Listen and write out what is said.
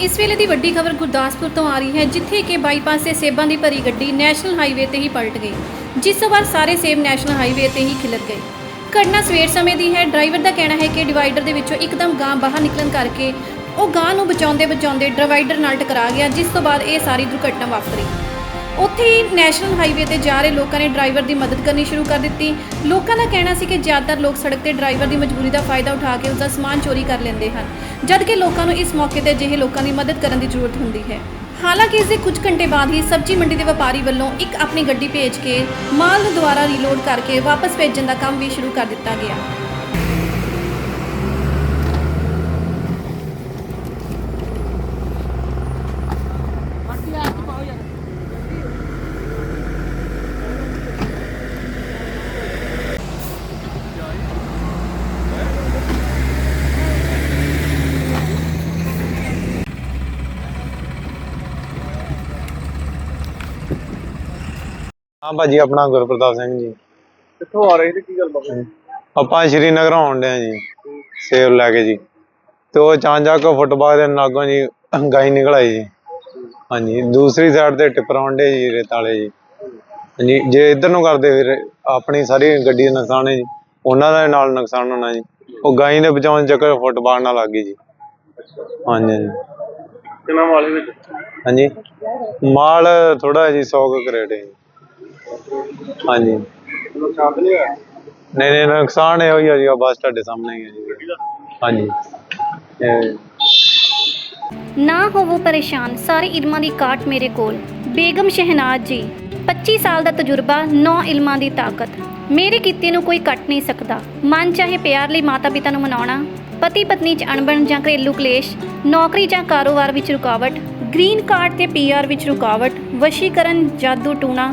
ਇਸ ਵੇਲੇ ਦੀ ਵੱਡੀ ਖਬਰ ਗੁਰਦਾਸਪੁਰ ਤੋਂ ਆ ਰਹੀ ਹੈ, ਜਿੱਥੇ ਕਿ ਬਾਈਪਾਸ ਤੇ ਸੇਬਾਂ ਦੀ ਭਰੀ ਗੱਡੀ ਨੈਸ਼ਨਲ ਹਾਈਵੇ ਤੇ ਹੀ ਪਲਟ ਗਈ, ਜਿਸ ਤੋਂ ਬਾਅਦ ਸਾਰੇ ਸੇਬ ਨੈਸ਼ਨਲ ਹਾਈਵੇ ਤੇ ਹੀ ਖਿਲਰ ਗਏ। ਘਟਨਾ ਸਵੇਰ ਸਮੇਂ ਦੀ ਹੈ, ਡਰਾਈਵਰ ਦਾ ਕਹਿਣਾ ਹੈ ਕਿ ਡਿਵਾਈਡਰ ਦੇ ਵਿੱਚੋਂ ਇੱਕਦਮ ਗਾਂ ਬਾਹਰ ਨਿਕਲਣ ਕਰਕੇ ਉਹ ਗਾਂ ਨੂੰ ਬਚਾਉਂਦੇ ਬਚਾਉਂਦੇ ਡਿਵਾਈਡਰ ਨਾਲ ਟਕਰਾ ਗਿਆ, ਜਿਸ ਤੋਂ ਬਾਅਦ ਇਹ ਸਾਰੀ ਦੁਰਘਟਨਾ ਵਾਪਰੀ। ਉੱਥੇ ਹੀ ਨੈਸ਼ਨਲ ਹਾਈਵੇ ਤੇ ਜਾ ਰਹੇ ਲੋਕਾਂ ਨੇ ਡਰਾਈਵਰ ਦੀ ਮਦਦ ਕਰਨੀ ਸ਼ੁਰੂ ਕਰ ਦਿੱਤੀ। ਲੋਕਾਂ ਦਾ ਕਹਿਣਾ ਸੀ ਕਿ ਜ਼ਿਆਦਾਤਰ ਲੋਕ ਸੜਕ ਤੇ ਡਰਾਈਵਰ ਦੀ ਮਜਬੂਰੀ ਦਾ ਫਾਇਦਾ ਉਠਾ ਕੇ ਉਸ ਦਾ ਸਮਾਨ ਚੋਰੀ ਕਰ ਲੈਂਦੇ ਹਨ, ਜਦ ਕਿ ਲੋਕਾਂ ਨੂੰ ਇਸ ਮੌਕੇ ਤੇ ਅਜਿਹੇ ਲੋਕਾਂ ਦੀ ਮਦਦ ਕਰਨ ਦੀ ਜ਼ਰੂਰਤ ਹੁੰਦੀ ਹੈ। ਹਾਲਾਂਕਿ ਇਸ ਦੇ ਕੁਝ ਘੰਟੇ ਬਾਅਦ ਹੀ ਸਬਜ਼ੀ ਮੰਡੀ ਦੇ ਵਪਾਰੀ ਵੱਲੋਂ ਇੱਕ ਆਪਣੀ ਗੱਡੀ ਭੇਜ ਕੇ ਮਾਲ ਨੂੰ ਦੁਬਾਰਾ ਰੀਲੋਡ ਕਰਕੇ ਵਾਪਸ ਭੇਜਣ ਦਾ ਕੰਮ ਵੀ ਸ਼ੁਰੂ ਕਰ ਦਿੱਤਾ ਗਿਆ। ਹਾਂ ਭਾਜੀ ਆਪਣਾ ਗੁਰਪ੍ਰਤਾਪ ਸਿੰਘ ਜੀ। ਕਿੱਥੋਂ ਆ ਰਹੇ ਸੀ? ਕੀ ਗੱਲ ਬਾਬਾ ਆਪਾਂ ਸ਼੍ਰੀਨਗਰ ਆਉਣ ਡਏ ਆ ਜੀ ਸੇਬ ਲੈ ਕੇ ਜੀ। ਤੇ ਉਹ ਚਾਂਜਾ ਕੋ ਫੁੱਟਬਾਲ ਦੇ ਨਾਗੋਂ ਜੀ ਗਾਈ ਨਿਕਲ ਆਈ ਜੀ। ਹਾਂਜੀ ਦੂਸਰੀ ਸਾਈਡ ਤੇ ਟਿੱਪਰ ਆਉਂਦੇ ਜੀ ਰੇਤ ਵਾਲੇ ਜੀ। ਹਾਂਜੀ ਜੇ ਇੱਧਰ ਨੂੰ ਕਰਦੇ ਫਿਰ ਆਪਣੀ ਸਾਰੀ ਗੱਡੀ ਦਾ ਨੁਕਸਾਨ ਹੈ ਜੀ। ਉਹਨਾਂ ਦਾ ਨਾਲ ਨੁਕਸਾਨ ਹੋਣਾ ਜੀ। ਉਹ ਗਾਈ ਦੇ ਬਚਾਉਣ ਚੱਕਰ ਫੁੱਟਬਾਲ ਨਾਲ ਲੱਗ ਗਈ ਜੀ। ਹਾਂਜੀ ਹਾਂਜੀ। ਕਿੰਨਾ ਵਾਲੇ ਵਿੱਚ? ਹਾਂਜੀ। ਮਾਲ ਥੋੜਾ ਜੀ 100 ਕੁ ਕਰੇਟ ਹੈ ਜੀ। ਹਾਂਜੀ। ਨੁਕਸਾਨ ਤਾਂ ਨਹੀਂ ਹੋਇਆ ਨਹੀਂ ਨਹੀਂ ਨੁਕਸਾਨ ਇਹੋ ਹੀ ਆ ਜੀ, ਆਹ ਬਸ ਤੁਹਾਡੇ ਸਾਹਮਣੇ ਹੀ ਹੈ ਜੀ। ਹਾਂਜੀ। ਇਹ ਨਾ ਹੋਵੋ ਪਰੇਸ਼ਾਨ, ਸਾਰੇ ਇਲਮਾਂ ਦੀ ਕਾਟ ਮੇਰੇ ਕੋਲ। ਬੇਗਮ ਸ਼ਹਿਨਾਜ਼ ਜੀ 25 ਸਾਲ ਦਾ ਤਜਰਬਾ 9 ਇਲਮਾਂ ਦੀ ਤਾਕਤ। ਮੇਰੇ ਕੀਤੇ ਨੂੰ ਕੋਈ ਕੱਟ ਨਹੀਂ ਸਕਦਾ। ਮਨ ਚਾਹੇ ਪਿਆਰ ਲਈ ਮਾਤਾ ਪਿਤਾ ਨੂੰ ਮਨਾਉਣਾ ਪਤੀ ਪਤਨੀ ਚ ਅਣਬਣ ਜਾਂ ਘਰੇਲੂ ਕਲੇਸ਼, ਨੌਕਰੀ ਜਾਂ ਕਾਰੋਬਾਰ ਵਿੱਚ ਰੁਕਾਵਟ, ਗ੍ਰੀਨ ਕਾਰਡ ਤੇ ਪੀਆਰ ਵਿੱਚ ਰੁਕਾਵਟ, ਵਸ਼ੀਕਰਨ, ਜਾਦੂ ਟੂਣਾ